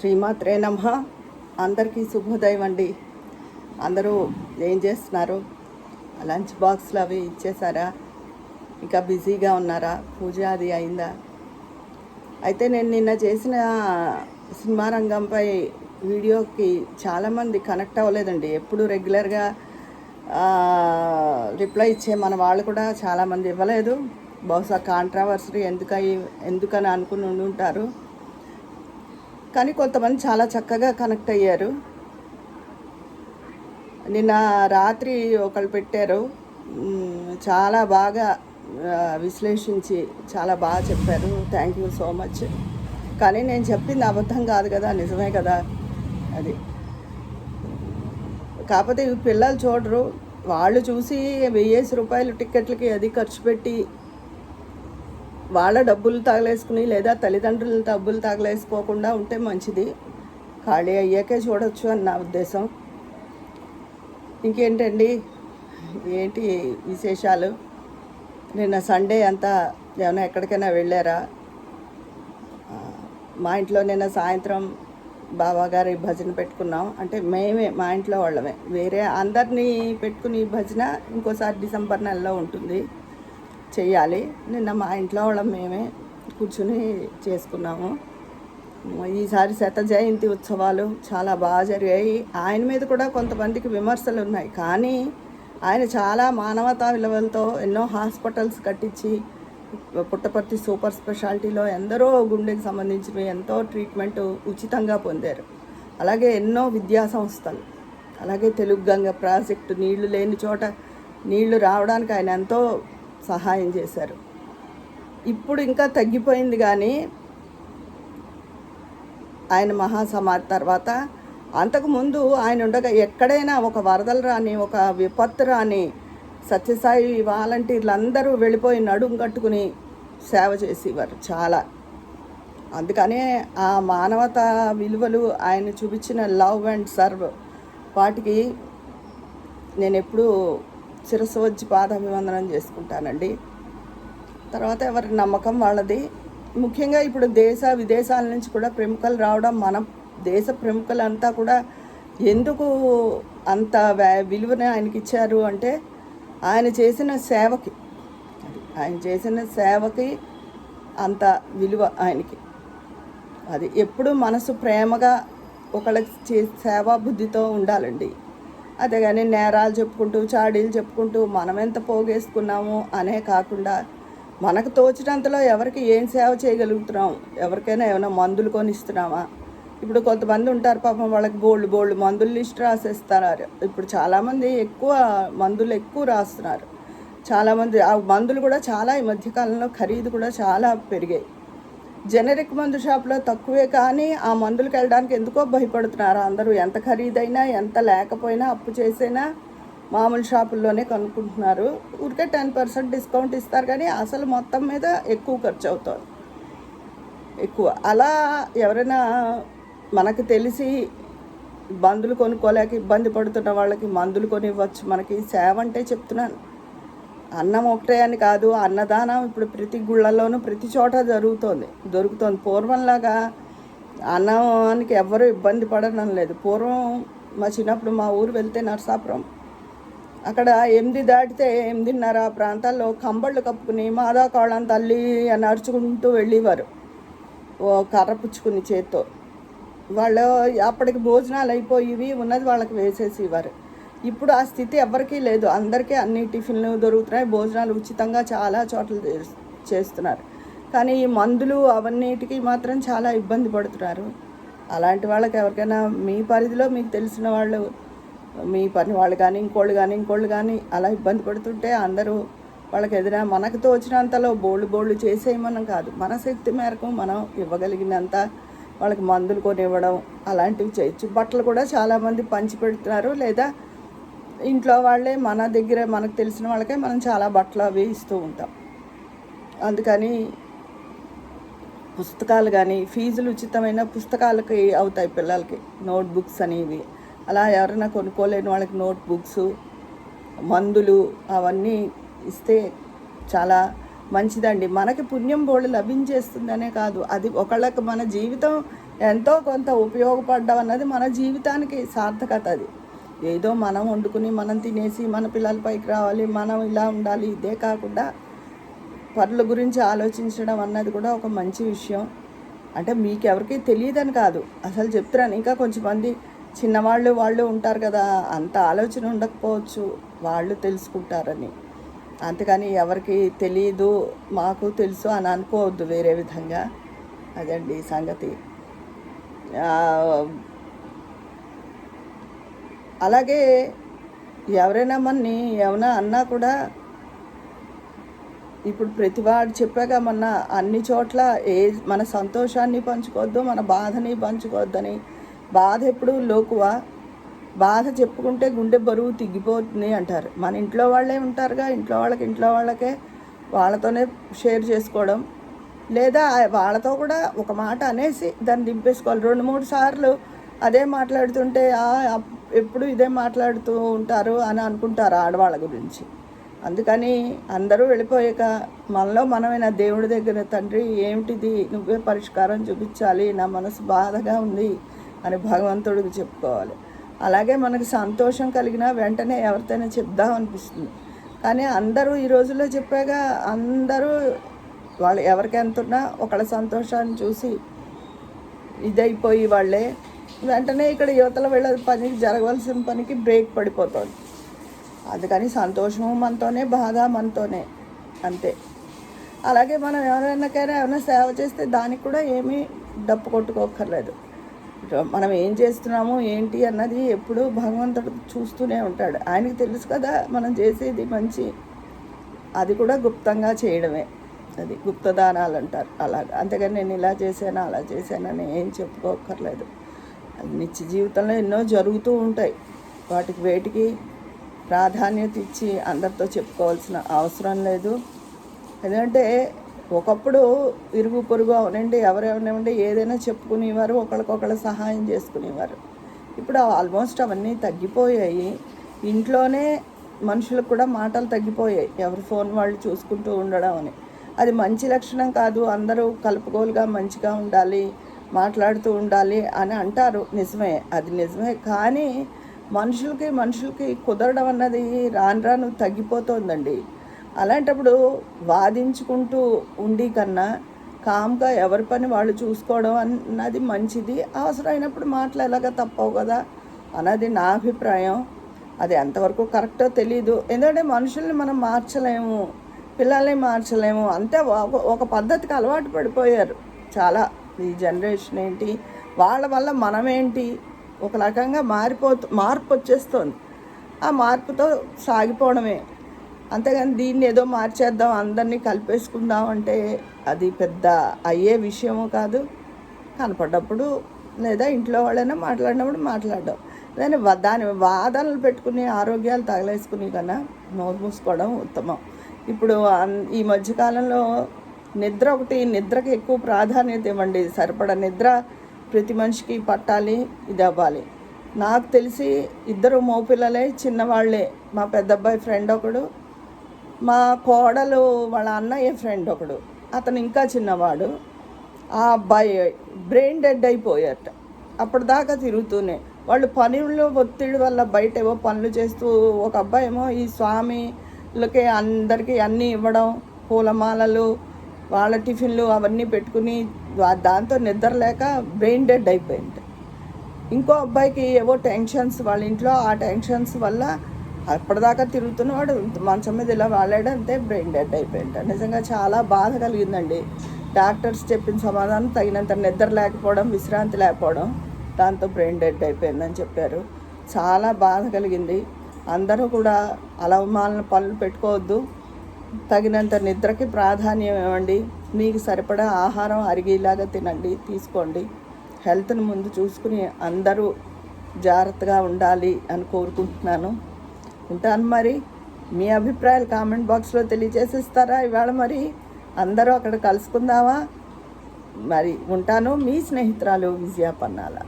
శ్రీమాత్రే నమ. అందరికీ శుభోదయం అండి. అందరూ ఏం చేస్తున్నారు? లంచ్ బాక్స్లు అవి ఇచ్చేసారా? ఇంకా బిజీగా ఉన్నారా? పూజ అది అయిందా? అయితే నేను నిన్న చేసిన సినిమా రంగంపై వీడియోకి చాలామంది కనెక్ట్ అవ్వలేదండి. ఎప్పుడు రెగ్యులర్గా రిప్లై ఇచ్చే మన వాళ్ళు కూడా చాలామంది ఇవ్వలేదు. బహుశా కాంట్రావర్సరీ ఎందుకై ఎందుకని అనుకుని ఉండి ఉంటారు కానీ కొంతమంది చాలా చక్కగా కనెక్ట్ అయ్యారు. నిన్న రాత్రి ఒకళ్ళు పెట్టారు. చాలా బాగా విశ్లేషించి చాలా బాగా చెప్పారు. థ్యాంక్ యూ సో మచ్ కానీ నేను చెప్పింది అబద్ధం కాదు కదా నిజమే కదా అది. కాకపోతే పిల్లలు చూడరు. వాళ్ళు చూసి వెయ్యేసి రూపాయలు టిక్కెట్లకి అది ఖర్చు పెట్టి వాళ్ళ డబ్బులు తగలేసుకుని లేదా తల్లిదండ్రుల డబ్బులు తగలేసుకోకుండా ఉంటే మంచిది. ఖాళీ అయ్యాకే చూడొచ్చు అని నా ఉద్దేశం. ఇంకేంటండి? ఏంటి విశేషాలు? నిన్న సండే అంతా ఏమైనా ఎక్కడికైనా వెళ్ళారా? మా ఇంట్లో నిన్న సాయంత్రం బాబాగారి భజన పెట్టుకున్నాం. అంటే మేమే మా ఇంట్లో వాళ్ళమే. వేరే అందరినీ పెట్టుకుని భజన ఇంకోసారి డిసెంబర్ నెలలో ఉంటుంది. చేయాలి. నిన్న మా ఇంట్లో వాళ్ళం మేమే కూర్చుని చేసుకున్నాము. ఈసారి శత జయంతి ఉత్సవాలు చాలా బాగా జరిగాయి. ఆయన మీద కూడా కొంతమందికి విమర్శలు ఉన్నాయి. కానీ ఆయన చాలా మానవతా విలువలతో ఎన్నో హాస్పిటల్స్ కట్టించి పుట్టపర్తి సూపర్ స్పెషాలిటీలో ఎందరో గుండెకి సంబంధించినవి ఎంతో ట్రీట్మెంట్ ఉచితంగా పొందారు. అలాగే ఎన్నో విద్యా సంస్థలు అలాగే తెలుగు గంగ ప్రాజెక్టు నీళ్ళు లేని చోట నీళ్ళు రావడానికి ఆయన ఎంతో సహాయం చేశారు. ఇప్పుడు ఇంకా తగ్గిపోయింది కానీ ఆయన మహాసమాధి తర్వాత అంతకుముందు ఆయన ఉండగా ఎక్కడైనా ఒక వరదలు రాని ఒక విపత్తు రాని సత్యసాయి వాలంటీర్లు అందరూ వెళ్ళిపోయి నడుం కట్టుకుని సేవ చేసేవారు చాలా. అందుకనే ఆ మానవత విలువలు ఆయన చూపించిన లవ్ అండ్ సర్వ్ వాటికి నేను ఎప్పుడూ శిరస్సు వచ్చి పాదాభివందనం చేసుకుంటానండి. తర్వాత ఎవరి నమ్మకం వాళ్ళది. ముఖ్యంగా ఇప్పుడు దేశ విదేశాల నుంచి కూడా ప్రముఖులు రావడం మన దేశ ప్రముఖులంతా కూడా ఎందుకు అంత విలువని ఆయనకి ఇచ్చారు అంటే ఆయన చేసిన సేవకి. అది ఆయన చేసిన సేవకి అంత విలువ ఆయనకి. అది ఎప్పుడు మనసు ప్రేమగా ఒకళ్ళకి చే సేవా బుద్ధితో ఉండాలండి. అదే కానీ నేరాలు చెప్పుకుంటూ చాడీలు చెప్పుకుంటూ మనం ఎంత పోగేసుకున్నాము అనే కాకుండా మనకు తోచినంతలో ఎవరికి ఏం సేవ చేయగలుగుతున్నాం? ఎవరికైనా ఏమైనా మందులు కొనిస్తున్నామా? ఇప్పుడు కొంతమంది ఉంటారు పాపం వాళ్ళకి బోల్డ్ బోల్డ్ మందులు లిస్ట్ రాసేస్తున్నారు. ఇప్పుడు చాలామంది ఎక్కువ మందులు ఎక్కువ రాస్తున్నారు. చాలామంది ఆ మందులు కూడా చాలా ఈ మధ్యకాలంలో ఖరీదు కూడా చాలా పెరిగాయి. జనరిక్ మందు షాప్లో తక్కువే కానీ ఆ మందులకు వెళ్ళడానికి ఎందుకో భయపడుతున్నారు. అందరూ ఎంత ఖరీదైనా ఎంత లేకపోయినా అప్పు చేసైనా మామూలు షాపుల్లోనే కొనుక్కుంటున్నారు. ఊరికే టెన్ పర్సెంట్ డిస్కౌంట్ ఇస్తారు కానీ అసలు మొత్తం మీద ఎక్కువ ఖర్చు అవుతుంది. ఎక్కువ. అలా ఎవరైనా మనకు తెలిసి మందులు కొనుక్కోలేక ఇబ్బంది పడుతున్న వాళ్ళకి మందులు కొనివ్వచ్చు. మనకి సేవ అంటే చెప్తున్నాను. అన్నం ఒకటే అని కాదు అన్నదానం ఇప్పుడు ప్రతి గుళ్ళలోనూ ప్రతి చోట జరుగుతోంది దొరుకుతోంది. పూర్వంలాగా అన్నానికి ఎవ్వరూ ఇబ్బంది పడడం లేదు. పూర్వం మా చిన్నప్పుడు మా ఊరు వెళ్తే నరసాపురం. అక్కడ ఎనిమిది దాటితే ఎనిమిదిన్నర ఆ ప్రాంతాల్లో కంబళ్ళు కప్పుకుని మాదా కాళ్ళం తల్లి అని అరుచుకుంటూ వెళ్ళేవారు. ఓ కర్ర పుచ్చుకుని చేత్తో. వాళ్ళు అప్పటికి భోజనాలు అయిపోయివి ఉన్నది వాళ్ళకి వేసేసేవారు. ఇప్పుడు ఆ స్థితి ఎవరికీ లేదు. అందరికీ అన్ని టిఫిన్లు దొరుకుతున్నాయి. భోజనాలు ఉచితంగా చాలా చోట్ల చేస్తున్నారు. కానీ ఈ మందులు అవన్నిటికీ మాత్రం చాలా ఇబ్బంది పడుతున్నారు. అలాంటి వాళ్ళకి ఎవరికైనా మీ పరిధిలో మీకు తెలిసిన వాళ్ళు మీ పని వాళ్ళు కానీ ఇంకోళ్ళు కానీ ఇంకోళ్ళు కానీ అలా ఇబ్బంది పడుతుంటే అందరూ వాళ్ళకి ఎదురా మనకు తోచినంతలో బోళ్ళు బోళ్ళు చేసేయమనం కాదు. మన శక్తి మేరకు మనం ఇవ్వగలిగినంత వాళ్ళకి మందులు కొనివ్వడం అలాంటివి చేయొచ్చు బట్టలు కూడా చాలామంది పంచి పెడుతున్నారు లేదా ఇంట్లో వాళ్ళే మన దగ్గర మనకు తెలిసిన వాళ్ళకే మనం చాలా బట్టలు అవి ఇస్తూ ఉంటాం. అందుకని పుస్తకాలు కానీ ఫీజులు ఉచితమైన పుస్తకాలకి అవుతాయి పిల్లలకి. నోట్ బుక్స్ అనేవి. అలా ఎవరైనా కొనుక్కోలేని వాళ్ళకి నోట్బుక్స్ మందులు అవన్నీ ఇస్తే చాలా మంచిదండి. మనకి పుణ్యం బోళ్ళు లభించేస్తుందనే కాదు. అది ఒకళ్ళకి మన జీవితం ఎంతో కొంత ఉపయోగపడ్డం అన్నది మన జీవితానికి సార్థకత అది. ఏదో మనం వండుకుని మనం తినేసి మన పిల్లల పైకి రావాలి మనం ఇలా ఉండాలి ఇదే కాకుండా పనుల గురించి ఆలోచించడం అన్నది కూడా ఒక మంచి విషయం. అంటే మీకు ఎవరికి తెలియదని కాదు. అసలు చెప్తున్నాను ఇంకా కొంచెం మంది చిన్నవాళ్ళు వాళ్ళు ఉంటారు కదా అంత ఆలోచన ఉండకపోవచ్చు వాళ్ళు తెలుసుకుంటారని. అంతేకాని ఎవరికి తెలియదు మాకు తెలుసు అని అనుకోవద్దు వేరే విధంగా. అదండి సంగతి. అలాగే ఎవరైనా మనని ఏమైనా అన్నా కూడా ఇప్పుడు ప్రతివాడు చెప్పాక మొన్న అన్ని చోట్ల ఏ మన సంతోషాన్ని పంచుకోవద్దు మన బాధని పంచుకోవద్దని. బాధ ఎప్పుడు లోకువా? బాధ చెప్పుకుంటే గుండె బరువు తిగ్గిపోతుంది అంటారు. మన ఇంట్లో వాళ్ళే ఉంటారుగా ఇంట్లో వాళ్ళకి ఇంట్లో వాళ్ళకే వాళ్ళతోనే షేర్ చేసుకోవడం. లేదా వాళ్ళతో కూడా ఒక మాట అనేసి దాన్ని దింపేసుకోవాలి. రెండు మూడు సార్లు అదే మాట్లాడుతుంటే "ఆ, ఎప్పుడు ఇదే మాట్లాడుతూ ఉంటారు అని అనుకుంటారు ఆడవాళ్ళ గురించి. అందుకని అందరూ వెళ్ళిపోయాక మనలో మనమైన దేవుడి దగ్గర తండ్రి ఏమిటిది? నువ్వే పరిష్కారం చూపించాలి. నా మనసు బాధగా ఉంది అని భగవంతుడికి చెప్పుకోవాలి. అలాగే మనకి సంతోషం కలిగిన వెంటనే ఎవరితోనే చెప్దాం అనిపిస్తుంది. కానీ అందరూ ఈ రోజుల్లో చెప్పాక అందరూ వాళ్ళు ఎవరికి ఎంత ఉన్నా ఒకళ్ళ సంతోషాన్ని చూసి ఇదైపోయి వాళ్ళే వెంటనే ఇక్కడ యువతల వెళ్ళ పనికి జరగవలసిన పనికి బ్రేక్ పడిపోతుంది. అందుకని సంతోషము మనతోనే బాధ మనతోనే అంతే. అలాగే మనం ఎవరైనాకైనా ఏమైనా సేవ చేస్తే దానికి కూడా ఏమీ డప్పు కొట్టుకోక్కర్లేదు. మనం ఏం చేస్తున్నాము ఏంటి అన్నది ఎప్పుడూ భగవంతుడు చూస్తూనే ఉంటాడు. ఆయనకి తెలుసు కదా మనం చేసేది మంచి. అది కూడా గుప్తంగా చేయడమే. అది గుప్తదానాలు అంటారు. అలాగా. అంతేగాని నేను ఇలా చేశాను అలా చేశానని ఏం చెప్పుకోక్కర్లేదు. అది నిత్య జీవితంలో ఎన్నో జరుగుతూ ఉంటాయి. వాటికి వేటికి ప్రాధాన్యత ఇచ్చి అందరితో చెప్పుకోవాల్సిన అవసరం లేదు. ఎందుకంటే ఒకప్పుడు ఇరుగు పొరుగు అవునండి ఎవరెవరినండి ఏదైనా చెప్పుకునేవారు ఒకరికొకరు సహాయం చేసుకునేవారు. ఇప్పుడు ఆల్మోస్ట్ అవన్నీ తగ్గిపోయాయి. ఇంట్లోనే మనుషులకు కూడా మాటలు తగ్గిపోయాయి. ఎవరి ఫోన్ వాళ్ళు చూసుకుంటూ ఉండడం అని. అది మంచి లక్షణం కాదు. అందరూ కలుపుకోలుగా మంచిగా ఉండాలి. మాట్లాడుతూ ఉండాలి అని అంటారు. నిజమే అది నిజమే. కానీ మనుషులకి మనుషులకి కుదరడం అన్నది రాను రాను తగ్గిపోతుందండి. అలాంటప్పుడు వాదించుకుంటూ ఉండి కన్నా కామ్గా ఎవరి పని వాళ్ళు చూసుకోవడం అన్నది మంచిది. అవసరమైనప్పుడు మాటలు ఎలాగ తప్పవు కదా? అన్నది నా అభిప్రాయం. అది ఎంతవరకు కరెక్టో తెలియదు ఎందుకంటే మనుషుల్ని మనం మార్చలేము పిల్లల్ని మార్చలేము. అంతే ఒక- ఒక పద్ధతికి అలవాటు పడిపోయారు చాలా. ఈ జనరేషన్ ఏంటి? వాళ్ళ వల్ల మనమేంటి? ఒక రకంగా మారిపోతు మార్పు వచ్చేస్తుంది ఆ మార్పుతో సాగిపోవడమే. అంతేగాని దీన్ని ఏదో మార్చేద్దాం అందరినీ కలిపేసుకుందాం అంటే అది పెద్ద అయ్యే విషయము కాదు. కనపడ్డప్పుడు లేదా ఇంట్లో వాళ్ళైనా మాట్లాడినప్పుడు మాట్లాడడం. దాని దాని వాదనలు పెట్టుకుని ఆరోగ్యాలు తగలేసుకుని కన్నా నోరు మూసుకోవడం ఉత్తమం. ఇప్పుడు అన్- ఈ మధ్యకాలంలో నిద్ర ఒకటి నిద్రకి ఎక్కువ ప్రాధాన్యత ఇవ్వండి. సరిపడ నిద్ర ప్రతి మనిషికి పట్టాలి ఇది అవ్వాలి. నాకు తెలిసి ఇద్దరు మోపిల్లలే చిన్నవాళ్ళే. మా పెద్ద అబ్బాయి ఫ్రెండ్ ఒకడు మా కోడలు వాళ్ళ అన్నయ్య ఫ్రెండ్ ఒకడు. అతను ఇంకా చిన్నవాడు. ఆ అబ్బాయి బ్రెయిన్ డెడ్ అయిపోయాట అప్పటిదాకా తిరుగుతూనే. వాళ్ళు పనులు ఒత్తిడి వల్ల బయట ఏవో పనులు చేస్తూ ఒక అబ్బాయి ఏమో ఈ స్వామిలకి అందరికీ అన్నీ ఇవ్వడం పూలమాలలు వాళ్ళ టిఫిన్లు అవన్నీ పెట్టుకుని దాంతో నిద్ర లేక బ్రెయిన్ డెడ్ అయిపోయింది. ఇంకో అబ్బాయికి ఏవో టెన్షన్స్ వాళ్ళ ఇంట్లో ఆ టెన్షన్స్ వల్ల అప్పటిదాకా తిరుగుతున్నవాడు మంచం మీద ఇలా వాడాడు అంతే బ్రెయిన్ డెడ్ అయిపోయింట నిజంగా చాలా బాధ కలిగిందండి. డాక్టర్స్ చెప్పిన సమాధానం తగినంత నిద్ర లేకపోవడం విశ్రాంతి లేకపోవడం దాంతో బ్రెయిన్ డెడ్ అయిపోయిందని చెప్పారు. చాలా బాధ కలిగింది. అందరూ కూడా అలవమాలను పనులు పెట్టుకోవద్దు. తగినంత నిద్రకి ప్రాధాన్యం ఇవ్వండి మీకు సరిపడా ఆహారం అరిగేలాగా తినండి తీసుకోండి. హెల్త్ని ముందు చూసుకుని అందరూ జాగ్రత్తగా ఉండాలి అని కోరుకుంటున్నాను. ఉంటాను మరి. మీ అభిప్రాయాలు కామెంట్ బాక్స్లో తెలియజేసిస్తారా ఇవాళ మరి? అందరూ అక్కడ కలుసుకుందామా? మరి ఉంటాను. మీ స్నేహితురాలు విజయ పన్నాల.